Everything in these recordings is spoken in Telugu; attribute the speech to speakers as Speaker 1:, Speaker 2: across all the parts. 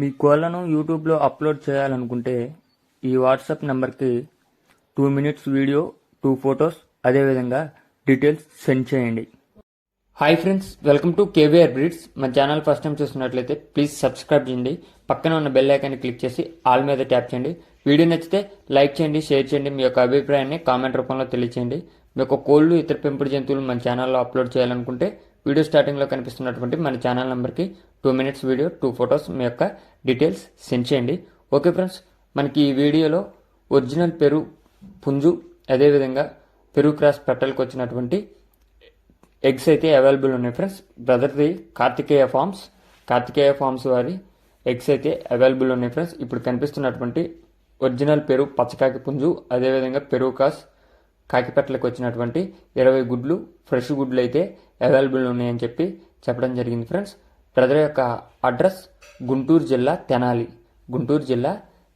Speaker 1: మీ కోళ్ళను యూట్యూబ్లో అప్లోడ్ చేయాలనుకుంటే ఈ వాట్సాప్ నెంబర్కి two minutes video two photos అదేవిధంగా డీటెయిల్స్ సెండ్ చేయండి. Hi friends welcome to KVR breeds మన ఛానల్ ఫస్ట్ టైం చూస్తున్నట్లయితే ప్లీజ్ సబ్స్క్రైబ్ చేయండి. పక్కన ఉన్న బెల్ ఐకాన్ని క్లిక్ చేసి ఆల్ మీద ట్యాప్ చేయండి. వీడియో నచ్చితే లైక్ చేయండి షేర్ చేయండి. మీ యొక్క అభిప్రాయాన్ని కామెంట్ రూపంలో తెలియచేయండి. మీ యొక్క కోళ్ళు ఇతర పెంపుడు జంతువులు మన ఛానల్లో అప్లోడ్ చేయాలనుకుంటే వీడియో స్టార్టింగ్లో కనిపిస్తున్నటువంటి మన ఛానల్ నెంబర్కి two minutes video two photos మీ యొక్క డీటెయిల్స్ సెండ్ చేయండి. ఓకే ఫ్రెండ్స్ మనకి ఈ వీడియోలో ఒరిజినల్ పెరు పుంజు అదేవిధంగా పెరుగు క్రాస్ పెట్టలకు వచ్చినటువంటి ఎగ్స్ అయితే అవైలబుల్ ఉన్నాయి ఫ్రెండ్స్. బ్రదర్ది కార్తికేయ ఫార్మ్స్ కార్తికేయ ఫార్మ్స్ వారి ఎగ్స్ అయితే అవైలబుల్ ఉన్నాయి ఫ్రెండ్స్. ఇప్పుడు కనిపిస్తున్నటువంటి ఒరిజినల్ పెరుగు పచ్చకాకి పుంజు అదేవిధంగా పెరుగు కాస్ కాకిపెట్టలకు వచ్చినటువంటి ఇరవై గుడ్లు ఫ్రెష్ గుడ్లు అయితే అవైలబుల్ ఉన్నాయని చెప్పి చెప్పడం జరిగింది ఫ్రెండ్స్. బ్రదర్ యొక్క అడ్రస్ గుంటూరు జిల్లా తెనాలి. గుంటూరు జిల్లా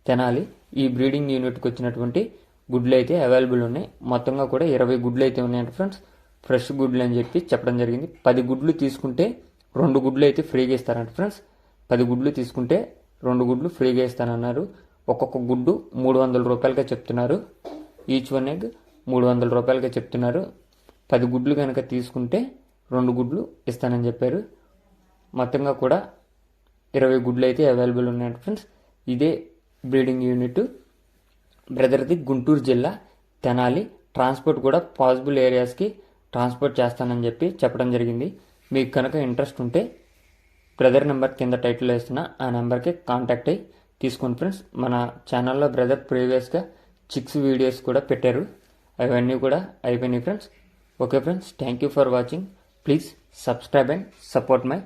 Speaker 1: తెనాలి. ఈ బ్రీడింగ్ యూనిట్కి వచ్చినటువంటి గుడ్లు అయితే అవైలబుల్ ఉన్నాయి. మొత్తంగా కూడా ఇరవై గుడ్లు అయితే ఉన్నాయంట ఫ్రెండ్స్. ఫ్రెష్ గుడ్లు అని చెప్పి చెప్పడం జరిగింది. పది గుడ్లు తీసుకుంటే రెండు గుడ్లు అయితే ఫ్రీగా ఇస్తారంట ఫ్రెండ్స్. పది గుడ్లు తీసుకుంటే రెండు గుడ్లు ఫ్రీగా ఇస్తానన్నారు. ఒక్కొక్క గుడ్డు మూడు వందల రూపాయలుగా చెప్తున్నారు. ఈచ్ వన్ ఎగ్ మూడు వందల రూపాయలుగా చెప్తున్నారు. పది గుడ్లు కనుక తీసుకుంటే రెండు గుడ్లు ఇస్తానని చెప్పారు. మొత్తంగా కూడా ఇరవై గుడ్లు అయితే అవైలబుల్ ఉన్నాయి ఫ్రెండ్స్ ఇదే బ్రీడింగ్ యూనిట్ బ్రదర్ది గుంటూరు జిల్లా తెనాలి. ట్రాన్స్పోర్ట్ కూడా పాసిబుల్ ఏరియాస్కి ట్రాన్స్పోర్ట్ చేస్తానని చెప్పి చెప్పడం జరిగింది. మీకు కనుక ఇంట్రెస్ట్ ఉంటే బ్రదర్ నెంబర్ కింద టైటిల్ వేస్తున్న ఆ నెంబర్కి కాంటాక్ట్ అయ్యి తీసుకోండి ఫ్రెండ్స్ మన ఛానల్లో బ్రదర్ ప్రీవియస్గా చిక్స్ వీడియోస్ కూడా పెట్టారు. అవన్నీ కూడా అయిపోయినాయి friends okay friends thank you for watching please subscribe and support my